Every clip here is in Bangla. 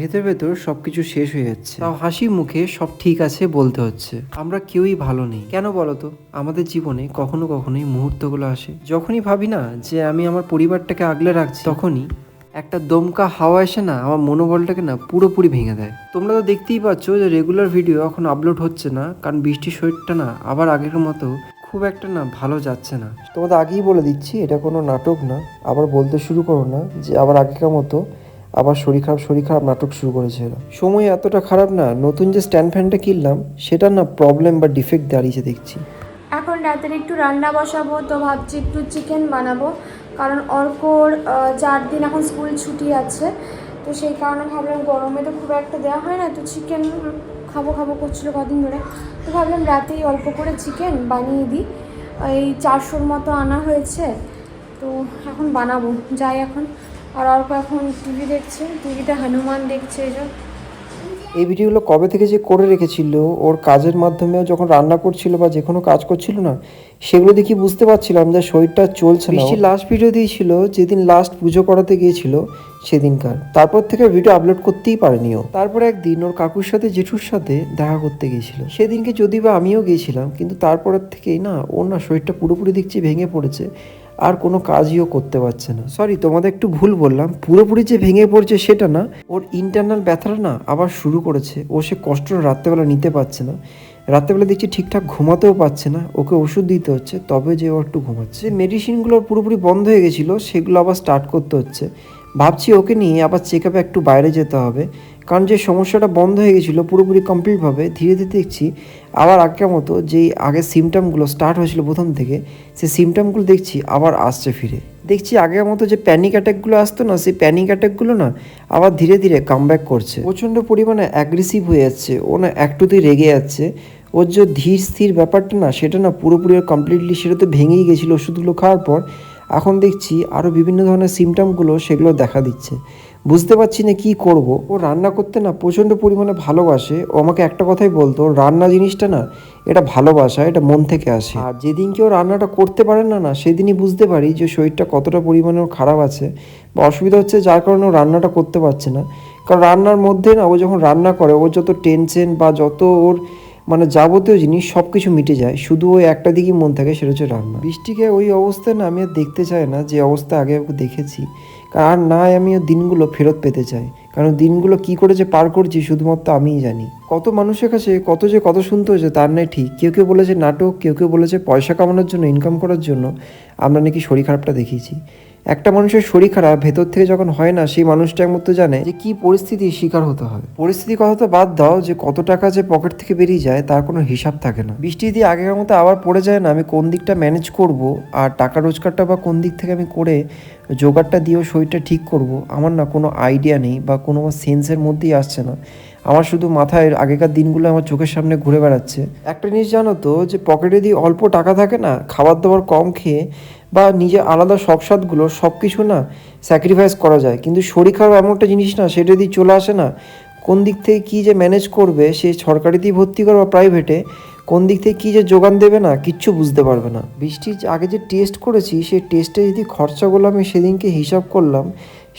ভেতর ভেতর সবকিছু শেষ হয়ে যাচ্ছে। তাও হাসি মুখে সব ঠিক আছে বলতে হচ্ছে। আমরা কেউই ভালো নেই। কেন বলতো আমাদের জীবনে কখনো কখনো এই মুহূর্তগুলো আসে। যখনই ভাবি না যে আমি আমার পরিবারটাকে আগলে রাখছি, তখনই একটা দমকা হাওয়া এসে না আমার মনোবলটাকে না পুরোপুরি ভেঙে দেয়। তোমরা তো দেখতেই পাচ্ছ যে রেগুলার ভিডিও এখন আপলোড হচ্ছে না, কারণ বৃষ্টির শরীরটা না আবার আগের মতো খুব একটা না ভালো যাচ্ছে না। তোমাদের আগেই বলে দিচ্ছি, এটা কোনো নাটক না। আবার বলতে শুরু করো না যে আবার আগেকার মতো আবার শরীর খারাপ শরীর খারাপ নাটক শুরু করেছে এরা। সময় এতটা খারাপ না, নতুন যে স্ট্যান্ড ফ্যানটা কিনলাম সেটা না প্রবলেম বা ডিফেক্ট দাঁড়িয়েছে দেখছি। এখন রাতের একটু রান্না বসাবো, তো ভাবছি একটু চিকেন বানাবো। কারণ অর্কর চার দিন এখন স্কুল ছুটি আছে, তো সেই কারণে ভাবলাম গরমে তো খুব একটা দেওয়া হয় না, তো চিকেন খাব খাব করছিল কদিন ধরে। তো ভাবলাম রাতেই অল্প করে চিকেন বানিয়ে দিই। এই চারশোর মতো আনা হয়েছে, তো এখন বানাবো, যাই এখন। আর অল্প এখন টিভি দেখছে টিভিতে হনুমান দেখছে এই এই ভিডিওগুলো কবে থেকে যে করে রেখেছিল ওর কাজের মাধ্যমেও যখন রান্না করছিল বা যে কোনো কাজ করছিল না সেগুলো দেখি বুঝতে পারছিলাম যে শরীরটা চলছে না। বৃষ্টি লাস্ট ভিডিও দিয়েছিল যেদিন লাস্ট পুজো করাতে গিয়েছিল সেদিনকার। তারপর থেকে ভিডিও আপলোড করতেই পারেনি ও। তারপর একদিন ওর কাকুর সাথে জেঠুর সাথে দেখা করতে গিয়েছিল। সেদিনকে যদি বা আমিও গিয়েছিলাম কিন্তু তারপরের থেকেই না ওর না শরীরটা পুরোপুরি দেখছি ভেঙে পড়েছে। আর কোনো কাজইও করতে পারছে না। সরি তোমাদের একটু ভুল বললাম। পুরোপুরি যে ভেঙে পড়ছে সেটা না, ওর ইন্টারনাল ব্যথাটা না আবার শুরু করেছে। ও সে কষ্ট রাত্রেবেলা নিতে পারছে না। রাত্রেবেলা দেখছি ঠিকঠাক ঘুমাতেও পারছে না। ওকে ওষুধ দিতে হচ্ছে, তবে যে ও একটু ঘুমাচ্ছে। মেডিসিনগুলো পুরোপুরি বন্ধ হয়ে গেছিল, সেগুলো আবার স্টার্ট করতে হচ্ছে। ভাবছি ওকে নিয়ে আবার চেক আপে একটু বাইরে যেতে হবে। কারণ যে সমস্যাটা বন্ধ হয়ে গেছিল, পুরোপুরি কমপ্লিটভাবে ধীরে ধীরে দেখছি আবার আগের মতো যেই আগে সিমটামগুলো স্টার্ট হয়েছিল প্রথম থেকে, সেই সিমটামগুলো দেখছি আবার আসছে ফিরে। দেখছি আগের মতো যে প্যানিক অ্যাটাকগুলো আসতো না, সেই প্যানিক অ্যাটাকগুলো না আবার ধীরে ধীরে কামব্যাক করছে। প্রচণ্ড পরিমাণে অ্যাগ্রেসিভ হয়ে যাচ্ছে, ও না একটুতেই রেগে যাচ্ছে। ওর যে ধীর স্থির ব্যাপারটা না, সেটা না পুরোপুরি কমপ্লিটলি সেটা তো ভেঙেই গেছিল ওষুধগুলো খাওয়ার পর। এখন দেখছি আরও বিভিন্ন ধরনের সিমটামগুলো সেগুলো দেখা দিচ্ছে। বুঝতে পারছি না কি করব। ও রান্না করতে না প্রচণ্ড পরিমাণে ভালোবাসে। ও আমাকে একটা কথাই বলতো, রান্না জিনিসটা না, এটা ভালোবাসা, এটা মন থেকে আসে। আর যেদিন কেউ রান্নাটা করতে পারে না না, সেদিনই বুঝতে পারি যে শরীরটা কতটা পরিমাণে খারাপ আছে বা অসুবিধা হচ্ছে যার কারণে ও রান্নাটা করতে পারছে না। কারণ রান্নার মধ্যে না ও যখন রান্না করে ওর যত টেনশন বা যত ওর মানে যাবতীয় জিনিস সব কিছু মিটে যায়। শুধু ওই একটা দিকেই মন থাকে, সেটা হচ্ছে রান্না। বৃষ্টিকে ওই অবস্থায় না, আমি আর দেখতে চাই না যে অবস্থা আগে দেখেছি। আর না আমি ওর দিনগুলো ফেরত পেতে চাই। কারণ দিনগুলো কি করে যে পার করছি শুধুমাত্র আমিই জানি। কত মানুষের কাছে কত যে কত শুনতে হয়েছে তার নাই ঠিক। কেউ কেউ বলেছে নাটক, কেউ কেউ বলেছে পয়সা কামানোর জন্য ইনকাম করার জন্য। আমরা নাকি শরীর খারাপটা দেখিয়েছি। একটা মানুষের শরীর খারাপ, ভেতর থেকে যখন হয় না, সেই মানুষটা একমাত্র জানে যে কি পরিস্থিতির শিকার হতে হয়। পরিস্থিতির কথা তো বাদ দাও যে কত টাকা যে পকেট থেকে বেরিয়ে যায়, তার কোনো হিসাব থাকে না। বৃষ্টি যদি আগের মতো আবার পড়ে যায় না, আমি কোন দিকটা ম্যানেজ করব আর টাকা রোজগারটা বা কোন দিক থেকে আমি করে জোগাড়টা দিয়েও শরীরটা ঠিক করব, আমার না কোনো আইডিয়া নেই বা কোনো সেন্সের মধ্যেই আসছে না। আমার শুধু মাথায় আগেকার দিনগুলো আমার চোখের সামনে ঘুরে বেড়াচ্ছে। একটা জিনিস জানো তো, যে পকেটে যদি অল্প টাকা থাকে না, খাবার দাবার কম খেয়ে বা নিজের আলাদা সব স্বাদগুলো সব কিছু না স্যাক্রিফাইস করা যায়। কিন্তু শরীর খারাপ এমন একটা জিনিস না, সেটা যদি চলে আসে না, কোন দিক থেকে কী যে ম্যানেজ করবে, সে সরকারিতেই ভর্তি করবে বা প্রাইভেটে কোন দিক থেকে কী যে যোগান দেবে না, কিচ্ছু বুঝতে পারবে না। বৃষ্টির আগে যে টেস্ট করেছি, সেই টেস্টে যদি খরচাগুলো আমি সেদিনকে হিসাব করলাম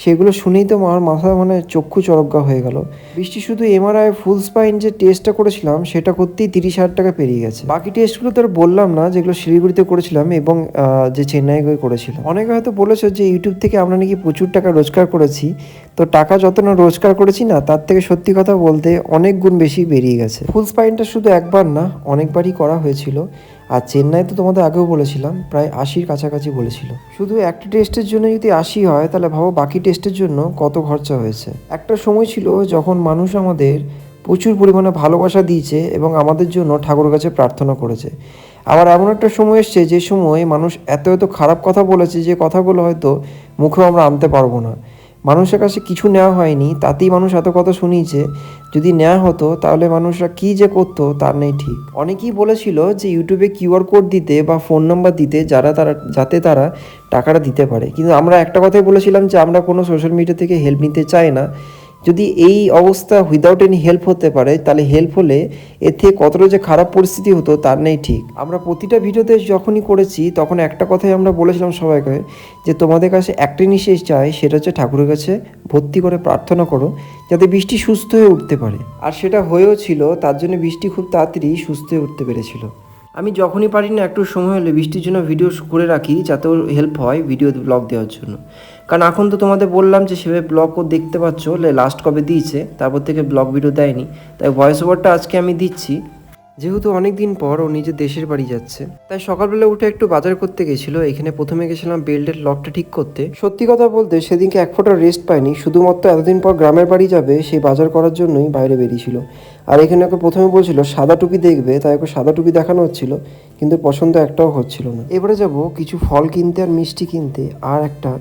সেগুলো শুনেই তো আমার মাথা মানে চক্ষু চরজ্ঞা হয়ে গেল। বৃষ্টি শুধু এমআরআই ফুল স্পাইন যে টেস্টটা করেছিলাম, সেটা করতেই তিরিশ হাজার টাকা পেরিয়ে গেছে। বাকি টেস্টগুলো তো আর বললাম না, যেগুলো শিলিগুড়িতে করেছিলাম এবং যে চেন্নাই গিয়ে করেছিলাম। অনেকে হয়তো বলেছে যে ইউটিউব থেকে আমরা নাকি প্রচুর টাকা রোজগার করেছি। তো টাকা যত না রোজগার করেছি না, তার থেকে সত্যি কথা বলতে অনেক গুণ বেশি বেরিয়ে গেছে। ফুল স্পাইনটা শুধু একবার না, অনেকবারই করা হয়েছিল। আর চেন্নাই তো তোমাদের আগেও বলেছিলাম, প্রায় আশির কাছাকাছি বলেছিল। শুধু একটা টেস্টের জন্য যদি আশি হয়, তাহলে ভাবো বাকি টেস্টের জন্য কত খরচা হয়েছে। একটা সময় ছিল যখন মানুষ আমাদের প্রচুর পরিমাণে ভালোবাসা দিয়েছে এবং আমাদের জন্য ঠাকুর কাছে প্রার্থনা করেছে। আবার এমন একটা সময় এসছে যে সময় মানুষ এত এত খারাপ কথা বলেছে যে কথাগুলো হয়তো মুখেও আমরা আনতে পারব না। মানুষের কাছে কিছু নেওয়া হয়নি, তাতেই মানুষ এত কথা শুনিয়েছে, যদি নেওয়া হতো তাহলে মানুষরা কি যে করতো তার নেই ঠিক। অনেকেই বলেছিল যে ইউটিউবে কিউআর কোড দিতে বা ফোন নাম্বার দিতে যারা তারা, যাতে তারা টাকাটা দিতে পারে। কিন্তু আমরা একটা কথাই বলেছিলাম যে আমরা কোনো সোশ্যাল মিডিয়া থেকে হেল্প নিতে চাই না। যদি এই অবস্থা উইদাউট এনি হেল্প হতে পারে, তাহলে হেল্প হলে এর থেকে কতটা যে খারাপ পরিস্থিতি হতো তার নেই ঠিক। আমরা প্রতিটা ভিডিওতে যখনই করেছি, তখন একটা কথাই আমরা বলেছিলাম সবাইকে যে তোমাদের কাছে একটা জিনিসই চাই, সেটা হচ্ছে ঠাকুরের কাছে ভর্তি করে প্রার্থনা করো, যাতে বৃষ্টি সুস্থ হয়ে উঠতে পারে। আর সেটা হয়েও ছিল, তার জন্য বৃষ্টি খুব তাড়াতাড়ি সুস্থ হয়ে উঠতে পেরেছিল। আমি যখনই পারি না, একটু সময় হলে বৃষ্টির জন্য ভিডিও করে রাখি, যাতে হেল্প হয় ভিডিও ব্লগ দেওয়ার জন্য। কারণ এখন তো তোমাদের বললাম যে সেভাবে ব্লগ ও দেখতে পাচ্ছ লাস্ট কবে দিয়েছে, তারপর থেকে ব্লগ ভিডিও দেয়নি। তাই ভয়েস ওভারটা আজকে আমি দিচ্ছি। যেহেতু অনেক দিন পর ও নিজের দেশের বাড়ি যাচ্ছে, তাই সকালবেলা উঠে একটু বাজার করতে গেছিল। এখানে প্রথমে গেছিলাম বেল্টের লকটা ঠিক করতে। সত্যি কথা বলতে সেদিনকে এক ফোঁটা রেস্ট পায়নি শুধুমাত্র এতদিন পর গ্রামের বাড়ি যাবে, সেই বাজার করার জন্যই বাইরে বেরিয়েছিল। আর এখানে ওকে প্রথমে বলছিল, সাদা টুপি দেখবে। তাই ওকে সাদা টুপি দেখানো হচ্ছিল, কিন্তু পছন্দ একটাও হচ্ছিল না। এবারে যাব কিছু ফল কিনতে আর মিষ্টি কিনতে। আর একটা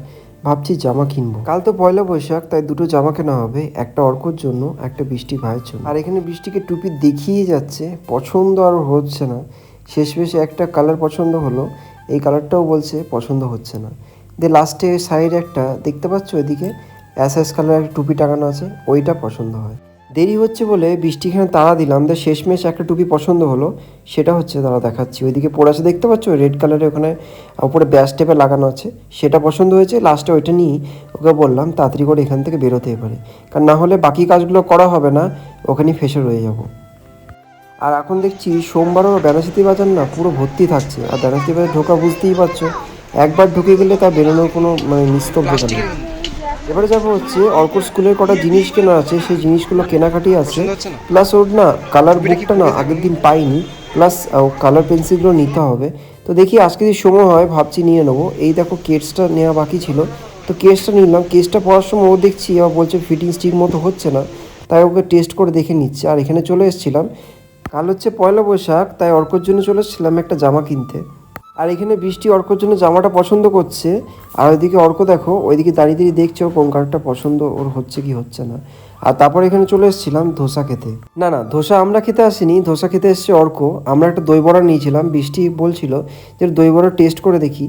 ভাবছি জামা কিনবো। কাল তো পয়লা বৈশাখ, তাই দুটো জামা কেনা হবে, একটা অর্কর জন্য, একটা বৃষ্টি ভাইয়ের জন্য। আর এখানে বৃষ্টিকে টুপি দেখিয়ে যাচ্ছে, পছন্দ আর হচ্ছে না। শেষ বেশে একটা কালার পছন্দ হলো, এই কালারটাও বলছে পছন্দ হচ্ছে না। দিয়ে লাস্টে সাইড একটা, দেখতে পাচ্ছ ওইদিকে অ্যাস অ্যাস কালার টুপি টাঙানো আছে, ওইটা পছন্দ হয়। দেরি হচ্ছে বলে বৃষ্টিখানে তাড়া দিলাম। দিয়ে শেষমেশ একটা টুপি পছন্দ হলো, সেটা হচ্ছে তারা দেখাচ্ছি। ওইদিকে পড়ে আছে, দেখতে পাচ্ছ? রেড কালারের ওখানে উপরে ব্যাস টেপে লাগানো আছে। সেটা পছন্দ হয়েছে লাস্টে ওইটা নিয়ে ওকে বললাম, তাড়াতাড়ি করে এখান থেকে বেরোতে পারে কারণ না হলে বাকি কাজগুলো করা হবে না ওখানেই ফেসে রয়ে যাব। আর এখন দেখছি সোমবারও বেনাচিতি বাজার না পুরো ভর্তি থাকছে। আর বেনাচিতি বাজার ঢোকা বুঝতেই পারছ, একবার ঢুকে গেলে তার বেরোনোর কোনো মানে নিস্তব্ধ নেই। এবারে যাব হচ্ছে অর্কুর স্কুলের কটা জিনিস কেনা আছে, সেই জিনিসগুলো কেনাকাটি আছে। প্লাস ওর না কালার বুকটা না আগের দিন পাইনি। প্লাস কালার পেন্সিলগুলো নিতে হবে। তো দেখি আজকে যদি সময় হয়, ভাবছি নিয়ে নেব। এই দেখো কেটসটা নেওয়া বাকি ছিল। তো কেসটা নিলাম। কেসটা পড়ার সময় ও দেখছি আবার বলছে ফিটিংস ঠিক মতো হচ্ছে না। তাই ওকে টেস্ট করে দেখে নিচ্ছে। আর এখানে চলে এসেছিলাম। কাল হচ্ছে পয়লা বৈশাখ, তাই অর্কর জন্য চলে এসেছিলাম একটা জামা কিনতে। আর এখানে বৃষ্টি অর্কর জন্য জামাটা পছন্দ করছে। আর ওইদিকে অর্ক দেখো, ওইদিকে দাঁড়িয়ে দাঁড়িয়ে দেখছে ও কোন কালারটা পছন্দ, ওর হচ্ছে কি হচ্ছে না। আর তারপর এখানে চলে এসেছিলাম ধোসা খেতে। না না, ধোসা আমরা খেতে আসিনি, ধোসা খেতে এসছে অর্ক। আমরা একটা দই বড়া নিয়েছিলাম, বৃষ্টি বলছিল যে দই বড়া টেস্ট করে দেখি।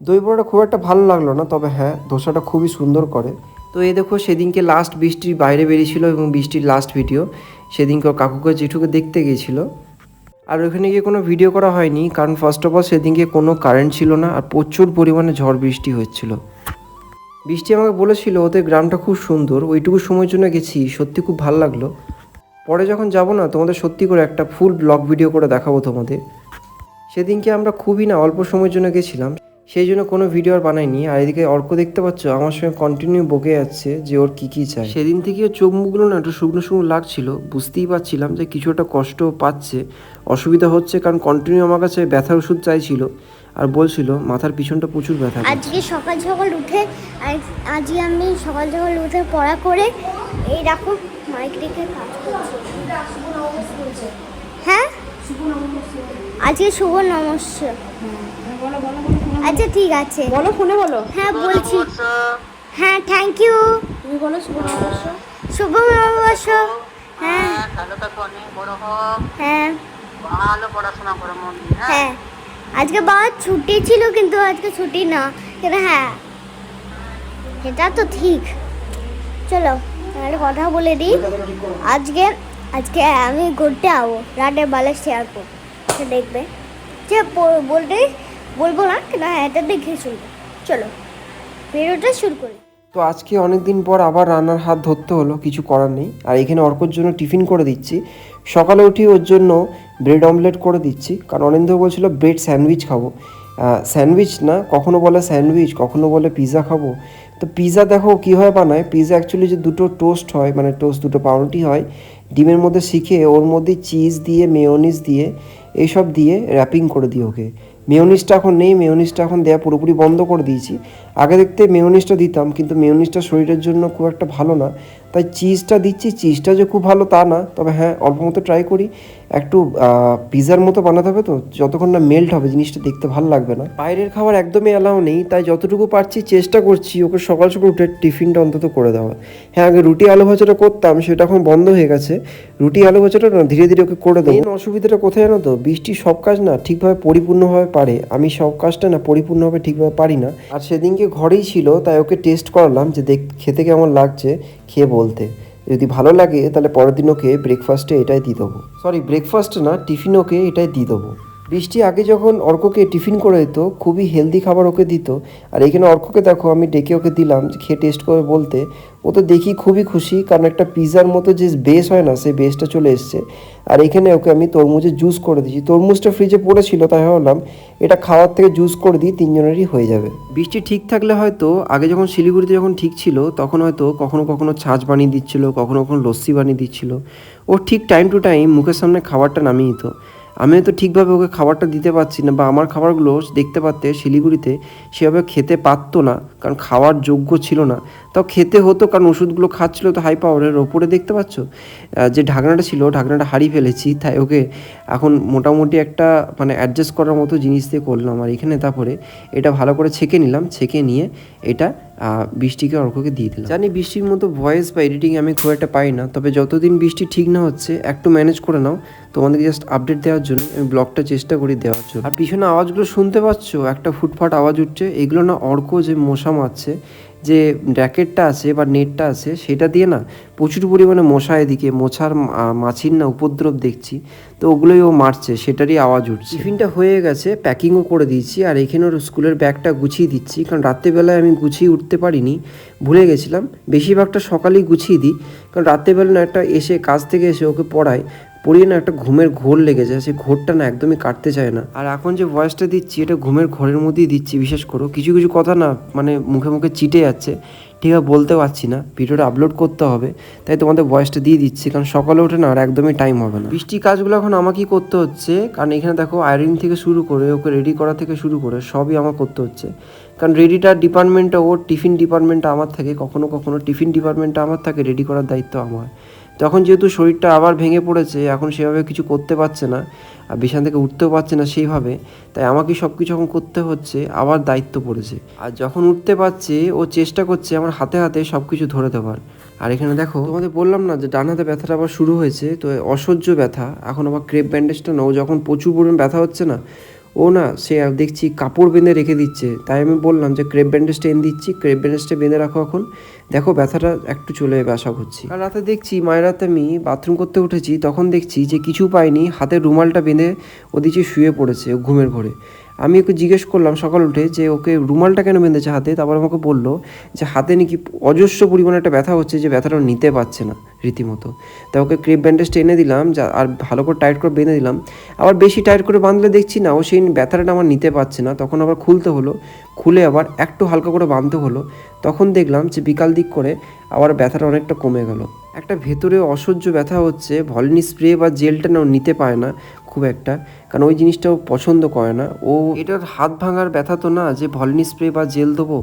দই বড়াটা খুব একটা ভালো লাগল না, তবে হ্যাঁ ধোসাটা খুবই সুন্দর করে। তো এই দেখো, সেদিনকে লাস্ট বৃষ্টির বাইরে বেরিয়েছিল এবং বৃষ্টির লাস্ট ভিডিও সেদিনকে কাকুকে জেঠুকে দেখতে গিয়েছিল আর ওখানে গিয়ে কোনো ভিডিও করা হয়নি, কারণ ফার্স্ট অফ অল সেদিনকে কোনো কারেন্ট ছিল না আর প্রচুর পরিমাণে ঝড় বৃষ্টি হচ্ছিল বৃষ্টি আমাকে বলেছিল, ওদের গ্রামটা খুব সুন্দর, ওইটুকু সময়ের জন্য গেছি, সত্যি খুব ভালো লাগল। পরে যখন যাব না, তোমাদের সত্যি করে একটা ফুল ব্লগ ভিডিও করে দেখাবো তোমাদের। সেদিনকে আমরা খুবই না অল্প সময়ের জন্য গেছিলাম। সেই জন্য কোনো ভিডিও আর বানাইনি। আর এদিকে অর্ক দেখতে পাচ্ছ আমার সঙ্গে কন্টিনিউ বকে যাচ্ছে যে ওর কী কী চাই। সেদিন থেকে ওর চোখ মুখগুলো না একটু শুকনো শুকনো লাগছিল বুঝতেই পারছিলাম যে কিছু একটা কষ্ট পাচ্ছে। অসুবিধা হচ্ছে কারণ কন্টিনিউ আমার কাছে ব্যথার ওষুধ চাইছিল আর বলছিল মাথার পিছনটা প্রচুর ব্যথা। আজকে সকাল সকাল উঠে আজ- আজকে আমি সকাল সকাল উঠে পড়া করে এই দেখো মাইক রেখে কাজ করছি। হ্যাঁ? আজকে শুভ নমস্য আচ্ছা ঠিক আছে। বলো ফোনে বলো। হ্যাঁ বলছি। হ্যাঁ থ্যাংক ইউ তুমি বলো শুভ নববর্ষ শুভ নববর্ষ হ্যাঁ। ভালো থাকো অনেক বড় হোক। হ্যাঁ। ভালো পড়াশোনা করো মন দিয়ে, হ্যাঁ। হ্যাঁ। আজকে বাবা ছুটি ছিল কিন্তু আজকে ছুটি না। কিন্তু হ্যাঁ এটা তো ঠিক। চলো একটা কথা বলে দিই। আজকে আজকে আমি ঘুরতে যাব। রাতের বেলা শেয়ার করব। দেখবে। যে বলতে বলব না কিন্তু হ্যাঁ এটা দেখে শুনব। চলো ভিডিওটা শুরু করি। তো আজকে অনেক দিন পর আবার রান্নার হাত ধরতে হলো, কিছু করার নেই। আর এখানে অর্কর জন্য টিফিন করে দিচ্ছি। সকালে উঠি ওর জন্য ব্রেড অমলেট করে দিচ্ছি। কারণ অনিন্দ বলছিল, ব্রেড স্যান্ডউইচ খাব। স্যান্ডউইচ না, কখনো বলে স্যান্ডউইচ, কখনো বলে পিৎজা খাব। তো পিৎজা দেখো কীভাবে বানায়। পিৎজা অ্যাকচুয়ালি যে দুটো টোস্ট হয় মানে টোস্ট দুটো পাউরুটি হয়, ডিমের মধ্যে শিখে, ওর মধ্যে চিজ দিয়ে, মেয়োনিজ দিয়ে এইসব দিয়ে র্যাপিং করে দিই ওকে। মেয়োনিজটা এখন নেই মেয়নিসটা এখন দেওয়া পুরোপুরি বন্ধ করে দিয়েছি। আগে দেখতে মেয়নিসটা দিতাম, কিন্তু মেয়নিসটা শরীরের জন্য খুব একটা ভালো না। তাই চিজটা দিচ্ছি চিজটা যে খুব ভালো তা না, তবে হ্যাঁ অল্প মতো ট্রাই করি। একটু পিজার মতো বানাতে হবে তো, যতক্ষণ না মেল্ট হবে, জিনিসটা দেখতে ভালো লাগবে না। বাইরের খাবার একদমই অ্যালাউ নেই, তাই যতটুকু পারছি চেষ্টা করছি, ওকে সকাল সকাল উঠে টিফিনটা অন্তত করে দেওয়া হ্যাঁ আগে রুটি আলু ভাজাটা করতাম, সেটা এখন বন্ধ হয়ে গেছে। রুটি আলু ভাজাটা না, ধীরে ধীরে ওকে করে দেবো। অসুবিধাটা কোথায় জানো তো, বৃষ্টি সব কাজ না ঠিকভাবে পরিপূর্ণভাবে পারে। আমি সব কাজটা না পরিপূর্ণভাবে ঠিকভাবে পারি না। আর সেদিনকে ঘরেই ছিল, তাই ওকে টেস্ট করালাম যে দেখ, খেতে কেমন লাগছে, খেয়ে বলতে। যদি ভালো লাগে তাহলে পরের দিন ওকে ব্রেকফাস্টে এটাই দিয়ে দেবো। সরি ব্রেকফাস্ট না টিফিন ওকে এটাই দিয়ে দেবো। বৃষ্টি আগে যখন অর্ককে টিফিন করে দিত, খুবই হেলদি খাবার ওকে দিত। আর এখানে অর্ককে দেখো, আমি ডেকে ওকে দিলাম খেয়ে টেস্ট করে বলতে। ও তো দেখি খুবই খুশি, কারণ একটা পিৎজার মতো যে বেস হয় না, সেই বেসটা চলে এসছে। আর এখানে ওকে আমি তরমুজের জুস করে দিয়েছি। তরমুজটা ফ্রিজে পড়েছিল, তাই ভাবলাম এটা খাওয়ার থেকে জুস করে দিই, তিনজনেরই হয়ে যাবে। বৃষ্টি ঠিক থাকলে হয়তো, আগে যখন শিলিগুড়িতে যখন ঠিক ছিল, তখন হয়তো কখনো কখনো ছাঁচ বানিয়ে দিচ্ছিল, কখনো কখনো লস্যি বানিয়ে দিচ্ছিল। ও ঠিক টাইম টু টাইম মুখের সামনে খাবারটা নামিয়ে দিত। আমি তো ঠিকভাবে ওকে খাবারটা দিতে পারছি না বা আমার খাবারগুলো দেখতে পারতে শিলিগুড়িতে সেভাবে খেতে পারতো না, কারণ খাওয়ার যোগ্য ছিল না। তাও খেতে হতো কারণ ওষুধগুলো খাচ্ছিল তো হাই পাওয়ারের ওপরে দেখতে পাচ্ছ? যে ঢাকনাটা ছিল, ঢাকনাটা হারিয়ে ফেলেছি, তাই ওকে এখন মোটামুটি একটা মানে অ্যাডজাস্ট করার মতো জিনিস দিয়ে করলাম আর এখানে তারপরে এটা ভালো করে ছেঁকে নিলাম, ছেঁকে নিয়ে এটা বৃষ্টিকে অর্ককে দিয়ে দিলাম। জানি বৃষ্টির মতো ভয়েস বা এডিটিং আমি খুব একটা পাই না, তবে যতদিন বৃষ্টি ঠিক না হচ্ছে, একটু ম্যানেজ করে নাও। তোমাদেরকে জাস্ট আপডেট দেওয়ার জন্য আমি ব্লগটা চেষ্টা করি দেওয়ার জন্য। আর পিছনে আওয়াজগুলো শুনতে পাচ্ছ? একটা ফুটফাট আওয়াজ উঠছে। এগুলো না অর্ক যে মশা মারছে যে র্যাকেটটা আছে বা নেটটা আছে সেটা দিয়ে না প্রচুর পরিমাণে মশা এদিকে আহ, মাছির না উপদ্রব দেখছি তো ওগুলোই ও মারছে সেটারই আওয়াজ উঠছে। টিফিনটা হয়ে গেছে প্যাকিংও করে দিয়েছি আর এখানে ওর স্কুলের ব্যাগটা গুছিয়ে দিচ্ছি কারণ রাত্রেবেলায় আমি গুছিয়ে উঠতে পারিনি ভুলে গেছিলাম। বেশিরভাগটা সকালেই গুছিয়ে দিই কারণ রাত্রেবেলা একটা এসে কাজ থেকে এসে ওকে পড়াই পড়িয়ে না একটা ঘুমের ঘোর লেগে যায় সেই ঘোরটা না একদমই কাটতে চায় না। আর এখন যে ভয়েসটা দিচ্ছি, এটা ঘুমের ঘোরের মধ্যেই দিচ্ছি, বিশেষ করে। কিছু কিছু কথা না মানে মুখে মুখে চিটে যাচ্ছে। ঠিকভাবে বলতে পারছি না। ভিডিওটা আপলোড করতে হবে। তাই তোমাদের ভয়েসটা দিয়ে দিচ্ছি, কারণ সকালে ওঠে না আর একদমই টাইম হবে না। বৃষ্টির কাজগুলো এখন আমাকেই করতে হচ্ছে? কারণ এখানে দেখো আয়রন থেকে শুরু করে, ওকে রেডি করা থেকে শুরু করে, সবই আমার করতে হচ্ছে। কারণ রেডিটার ডিপার্টমেন্টটা ওর টিফিন ডিপার্টমেন্টটা আমার থাকে। কখনো কখনো টিফিন ডিপার্টমেন্টটা আমার থাকে রেডি করার দায়িত্ব আমার। তখন যেহেতু শরীরটা আবার ভেঙে পড়েছে, এখন সেভাবে কিছু করতে পারছে না আর বিছানা থেকে উঠতেও পারছে না সেইভাবে, তাই আমাকে সব কিছু এখন করতে হচ্ছে, আবার দায়িত্ব পড়েছে। আর যখন উঠতে পারছে, ও চেষ্টা করছে আমার হাতে হাতে সব কিছু ধরে দেওয়ার। আর এখানে দেখো, তোমাদের বললাম না যে ডান হাতে ব্যথাটা আবার শুরু হয়েছে, তো অসহ্য ব্যথা, এখন আবার ক্রেপ ব্যান্ডেজটা না ও যখন প্রচুর পরিমাণ ব্যথা হচ্ছে না ও না, সে দেখছি কাপড় বেঁধে রেখে দিচ্ছে। তাই আমি বললাম যে, ক্রেপ ব্যান্ডেজটা এনে দিচ্ছি, ক্রেপ ব্যান্ডেজটা বেঁধে রাখো এখন। দেখো, ব্যথাটা একটু চলে যাবে আশা করছি। আর রাতে দেখছি, মায়ের রাতে আমি বাথরুম করতে উঠেছি, তখন দেখছি যে, কিছু পাইনি, হাতের রুমালটা বেঁধে ও দিচ্ছে শুয়ে পড়েছে ঘুমের ঘরে। আমি ওকে জিজ্ঞেস করলাম সকাল উঠে যে ওকে রুমালটা কেন বেঁধেছে হাতে? তারপর আমাকে বলল যে হাতে নাকি অজস্র পরিমাণে একটা ব্যথা হচ্ছে যে ব্যথাটা নিতে পারছে না রীতিমতো। তা ওকে ক্রেপ ব্যান্ডেজটা এনে দিলাম, যা আর ভালো করে টাইট করে বেঁধে দিলাম। আবার বেশি টাইট করে বাঁধলে দেখছি না, ও সেই ব্যথাটা আমার নিতে পারছে না। তখন আবার খুলতে হলো, খুলে আবার একটু হালকা করে বাঁধতে হলো। তখন দেখলাম যে বিকাল দিক করে আবার ব্যথাটা অনেকটা কমে গেল। একটা ভেতরে অসহ্য ব্যথা হচ্ছে, ভলিনি স্প্রে বা জেলটা না নিতে পারে না খুব একটা, কারণ ওই জিনিসটা ও পছন্দ করে না। ও এটার হাত ভাঙার ব্যথা তো না, যে ভলিনি স্প্রে বা জেল দেবো,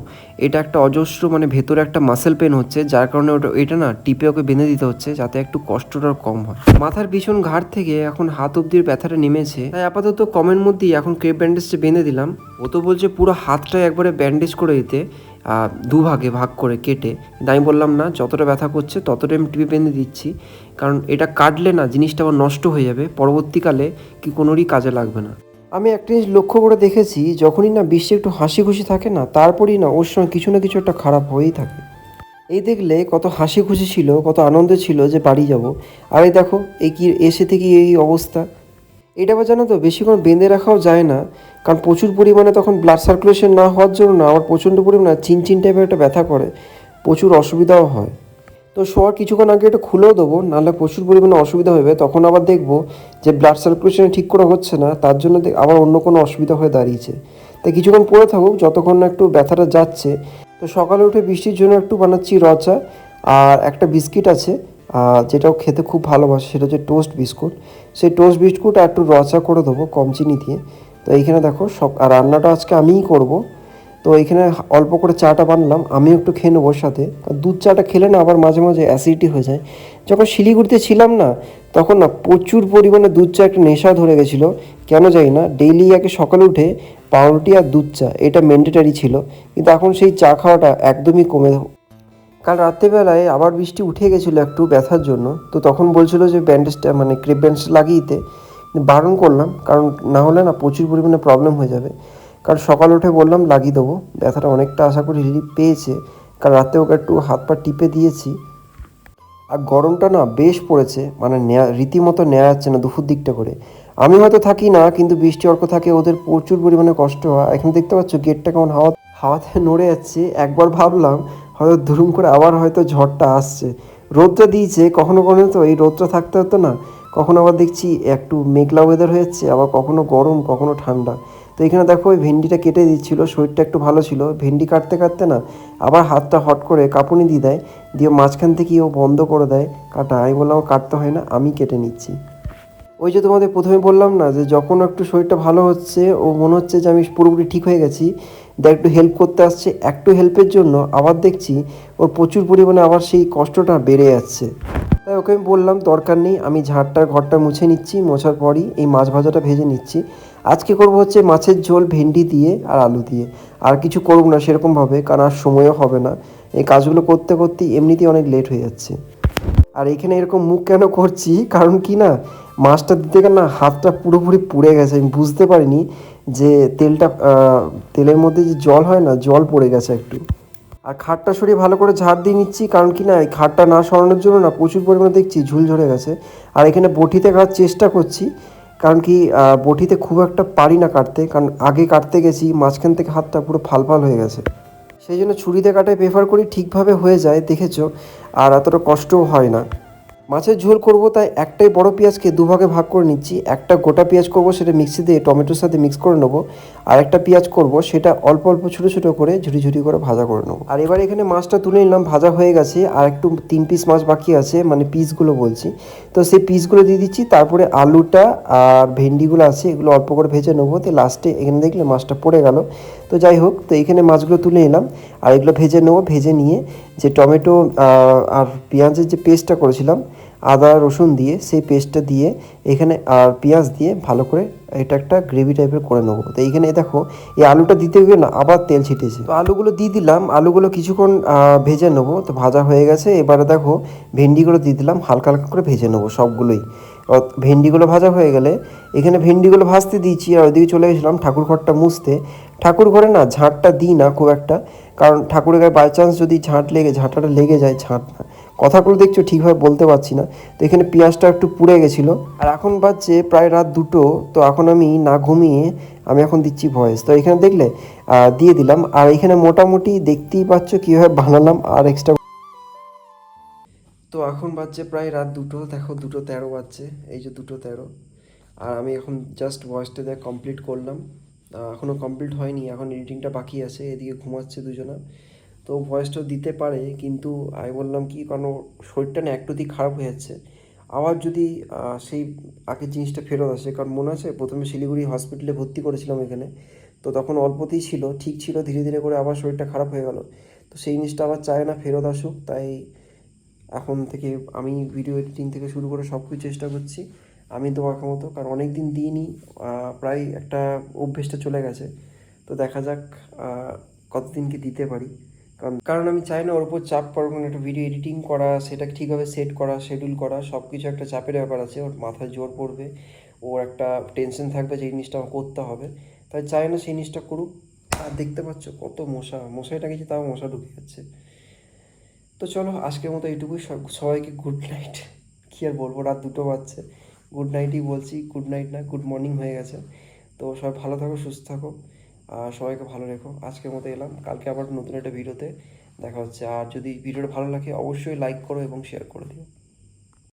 এটা একটা অজস্র মানে ভেতরে একটা মাসেল পেন হচ্ছে, যার কারণে ওটা, এটা না টিপে ওকে বেঁধে দিতে হচ্ছে, যাতে একটু কষ্টটা কম হয়। মাথার পিছন ঘাট থেকে এখন হাত অব্দির ব্যথাটা নেমেছে। তাই আপাতত কমের মধ্যেই এখন ক্রেপ ব্যান্ডেজটা বেঁধে দিলাম। ও তো বলছে পুরো হাতটা একবারে ব্যান্ডেজ করে দিতে। দুভাগে ভাগ করে কেটে, কিন্তু আমি বললাম না, যতটা ব্যথা করছে ততটা আমি টিপে বেঁধে দিচ্ছি। কারণ এটা কাটলে না জিনিসটা আবার নষ্ট হয়ে যাবে, পরবর্তীকালে কি কোনোরই কাজে লাগবে না। আমি একটা জিনিস লক্ষ্য করে দেখেছি, যখনই না বিশ্বে একটু হাসি খুশি থাকে না, তারপরেই না ওর সময় কিছু না কিছু একটা খারাপ হয়েই থাকে। এই দেখলে কত হাসি খুশি ছিল, কত আনন্দে ছিল যে বাড়ি যাব। আর এই দেখো এই কি, এসে থেকে এই অবস্থা। এটা আবার জানো তো বেশিক্ষণ বেঁধে রাখাও যায় না। কারণ প্রচুর পরিমাণে তখন ব্লাড সার্কুলেশন না হওয়ার জন্য না আমার প্রচণ্ড পরিমাণে চিনচিন টাইপের একটা ব্যথা করে, প্রচুর অসুবিধাও হয়। তো শোয়ার কিছুক্ষণ আগে এটা খুলেও দেবো, নাহলে প্রচুর পরিমাণে অসুবিধা হবে তখন আবার দেখব যে ব্লাড সার্কুলেশন ঠিক করে হচ্ছে না, তার জন্য আবার অন্য কোনো অসুবিধা হয়ে দাঁড়িয়েছে। তাই কিছুক্ষণ পরে থাকুক, যতক্ষণ না একটু ব্যথাটা যাচ্ছে। তো সকালে উঠে বৃষ্টির জন্য একটু বানাচ্ছি রচা, আর একটা বিস্কিট আছে। যেটাও খেতে খুব ভালোবাসে, সেটা হচ্ছে টোস্ট বিস্কুট সেই টোস্ট বিস্কুট আর একটু রচা করে দেবো, কম চিনি দিয়ে। তো এইখানে দেখো সব, আর রান্নাটা আজকে আমিই করব। তো এখানে অল্প করে চাটা বানলাম, আমিও একটু খেয়ে নেব সাথে। দুধ চাটা খেলে না আবার মাঝে মাঝে অ্যাসিডিটি হয়ে যায়। যখন শিলিগুড়িতে ছিলাম না, তখন না প্রচুর পরিমাণে দুধ চা একটা নেশা ধরে গেছিল। কেন জানি না ডেইলি আগে সকালে উঠে পাউরুটি আর দুধ চা, এটা ম্যান্ডেটারি ছিল। কিন্তু এখন সেই চা খাওয়াটা একদমই কমে কাল রাত্রেবেলায় আবার বৃষ্টি উঠে গেছিল একটু ব্যথার জন্য। তো তখন বলছিল যে ব্যান্ডেজটা মানে ক্রিপ ব্যান্ডেজ লাগিয়ে দিতে বারণ করলাম, কারণ না হলে না প্রচুর পরিমাণে প্রবলেম হয়ে যাবে। কারণ সকাল উঠে বললাম, লাগিয়ে দেবো। ব্যথাটা অনেকটা আশা করি রিলিফ পেয়েছে। কারণ রাতে ওকে একটু হাত পা টিপে দিয়েছি। আর গরমটা না বেশ পড়েছে মানে নেয়া, রীতিমতো নেওয়া যাচ্ছে না দুপুর দিকটা করে। আমি হয়তো থাকি না, কিন্তু বৃষ্টি অর্ক থাকে, ওদের প্রচুর পরিমাণে কষ্ট হয়। এখানে দেখতে পাচ্ছ গেটটা কেমন হাওয়া, হাওয়াতে নড়ে যাচ্ছে। একবার ভাবলাম হয়তো ধুরুম করে আবার হয়তো ঝড়টা আসছে। রোদটা দিয়েছে, কখনো কখনো তো এই রোদটা থাকতে হতো না। কখনো আবার দেখছি একটু মেঘলা ওয়েদার হয়ে যাচ্ছে আবার কখনো গরম, কখনো ঠান্ডা। তো এখানে দেখো ওই ভেন্ডিটা কেটে দিচ্ছিল, শরীরটা একটু ভালো ছিল। ভেন্ডি কাটতে কাটতে না, আবার হাতটা হট করে কাঁপুনি দিয়ে দেয়। দিয়ে মাঝখান থেকে ও বন্ধ করে দেয় কাটা। আমি বললাম কাটতে হয় না, আমি কেটে নিচ্ছি। ওই যে তোমাদের প্রথমে বললাম না, যে যখন একটু শরীরটা ভালো হচ্ছে, ও মনে হচ্ছে যে আমি পুরোপুরি ঠিক হয়ে গেছি। দেখ একটু হেল্প করতে আসছে। একটু হেল্পের জন্য আবার দেখছি ওর প্রচুর পরিমাণে আবার সেই কষ্টটা বেড়ে যাচ্ছে। তাই ওকে আমি বললাম, দরকার নেই, আমি ঝাড়টার ঘরটা মুছে নিচ্ছি, মোছার পরই এই মাছ ভাজাটা ভেজে নিচ্ছি। আজকে করব হচ্ছে মাছের ঝোল, ভেন্ডি দিয়ে আর আলু দিয়ে। আর কিছু করব না, সেরকমভাবে, কারণ আর সময়ও হবে না। এই কাজগুলো করতে করতে এমনিতেই অনেক লেট হয়ে যাচ্ছে। আর এখানে এরকম মুখ কেন করছি? কারণ কি না? মাছটা দিতে গেলে না হাতটা পুরোপুরি পুড়ে গেছে। আমি বুঝতে পারিনি যে তেলটা তেলের মধ্যে যে জল হয় না, জল পড়ে গেছে একটু। আর খাটটা সরিয়ে ভালো করে ঝাড় দিয়ে নিচ্ছি, কারণ কি না, এই খাটটা না সরানোর জন্য না প্রচুর পরিমাণে দেখছি ঝুল ঝরে গেছে। আর এখানে বটিতে কাটার চেষ্টা করছি, কারণ কি বটিতে খুব একটা পারি না কাটতে, কারণ আগে কাটতে গেছি, মাঝখান থেকে হাতটা পুরো ফালফাল হয়ে গেছে। সেই জন্য ছুরিতে কাটায় প্রেফার করি, ঠিকভাবে হয়ে যায়, দেখেছ। আর এতটা কষ্টও হয় না। মাছের ঝোল করব, তাই একটাই বড় পেঁয়াজকে দুভাগে ভাগ করে নিচ্ছি। একটা গোটা পেঁয়াজ করব, সেটা মিক্সি দিয়ে টমেটোর সাথে মিক্স করে নেব। আর একটা পেঁয়াজ করব, সেটা অল্প অল্প ছোটো ছোটো করে ঝুড়ি ঝুড়ি করে ভাজা করে নেব। আর এবার এখানে মাছটা তুলে নিলাম, ভাজা হয়ে গেছে। আর একটু তিন পিস মাছ বাকি আছে মানে পিসগুলো বলছি। তো সেই পিসগুলো দিয়ে দিচ্ছি, তারপরে আলুটা আর ভেন্ডিগুলো আছে, এগুলো অল্প করে ভেজে নেব। তো লাস্টে এখানে দেখলে মাছটা পড়ে গেল। তো যাই হোক, তো এইখানে মাছগুলো তুলে এলাম। আর এগুলো ভেজে নেব, ভেজে নিয়ে যে টমেটো আর পেঁয়াজের যে পেস্টটা করেছিলাম, আদা, রসুন দিয়ে, সেই পেস্টটা দিয়ে এখানে, আর পেঁয়াজ দিয়ে ভালো করে এটা একটা গ্রেভি টাইপের করে নেব। তো এইখানে দেখো, এই আলুটা দিতে গিয়ে না, আবার তেল ছিটেছে। তো আলুগুলো দিয়ে দিলাম, আলুগুলো কিছুক্ষণ ভেজে নেব, তো ভাজা হয়ে গেছে। এবারে দেখো, ভেন্ডিগুলো দিয়ে দিলাম, হালকা হালকা করে ভেজে নেব সবগুলোই। ভেন্ডিগুলো ভাজা হয়ে গেলে এখানে ভেন্ডিগুলো ভাজতে দিয়েছি আর ওইদিকে চলে গেছিলাম ঠাকুর ঘরটা মুছতে। ঠাকুর ঘরে না ঝাঁটটা দিই না খুব একটা, কারণ ঠাকুরের গায়ে বাই চান্স যদি ঝাঁট লেগে, ঝাঁটাটা লেগে যায় ঝাঁট না। কথাগুলো দেখছ ঠিকভাবে বলতে পারছি না। তো এখানে পেঁয়াজটা একটু পুড়ে গেছিল। আর এখন বাজছে প্রায় রাত দুটো, তো এখন আমি না ঘুমিয়ে আমি এখন দিচ্ছি ভয়েস। তো এখানে দেখলে দিয়ে দিলাম। আর এখানে মোটামুটি দেখতেই পাচ্ছ কীভাবে বানালাম আর এক্সট্রা তো এখন বাজছে প্রায় রাত দুটো, দেখো দুটো তেরো বাজছে, এই যে দুটো তেরো। আর আমি এখন জাস্ট ভয়েসটা দেখ কমপ্লিট করলাম। এখনও কমপ্লিট হয়নি, এখন এডিটিংটা বাকি আছে, এদিকে ঘুমাচ্ছে দুজনা। তো ভয়েসটা দিতে পারে, কিন্তু আমি বললাম কি, কারণ শরীরটা না একটু দিক খারাপ হয়ে যাচ্ছে। আবার যদি সেই আগের জিনিসটা ফেরত আসে, কারণ মনে আছে প্রথমে শিলিগুড়ি হসপিটালে ভর্তি করেছিলাম এখানে। তো তখন অল্পতেই ছিল, ঠিক ছিল, ধীরে ধীরে করে আবার শরীরটা খারাপ হয়ে গেল। তো সেই জিনিসটা আবার চায় না ফেরত আসুক, তাই এখন থেকে আমি ভিডিও এডিটিং থেকে শুরু করে সব কিছু চেষ্টা করছি আমি তোমাকে মতো কারণ অনেক দিন দিইনি প্রায় একটা অভ্যেসটা চলে গেছে। তো দেখা যাক আহ, কতদিন কি দিতে পারি। কারণ কারণ আমি চাই না ওর উপর চাপ পড়ুক না একটা ভিডিও এডিটিং করা সেটা ঠিকভাবে সেট করা শিডিউল করা সব কিছু একটা চাপের ব্যাপার আছে ওর মাথায় জোর পড়বে ওর একটা টেনশন থাকবে যে জিনিসটা আমার করতে হবে। তাই চাই না সেই জিনিসটা করুক। আর দেখতে পাচ্ছ কত মশা মশাইটা গেছে তাও মশা ঢুকে যাচ্ছে। তো চলো, আজকের মতো এইটুকুই। সব- সবাইকে গুড নাইট কী আর বলব, রাত দুটো বাজছে। গুড নাইটই বলছি গুড নাইট না গুড মর্নিং হয়ে গেছে। তো সবাই ভালো থাকো, সুস্থ থাকো। আর সবাইকে ভালো রেখো। আজকের মতো এলাম। কালকে আবার নতুন একটা ভিডিওতে দেখা হচ্ছে। আর যদি ভিডিওটা ভালো লাগে, অবশ্যই লাইক করো এবং শেয়ার করে দিও।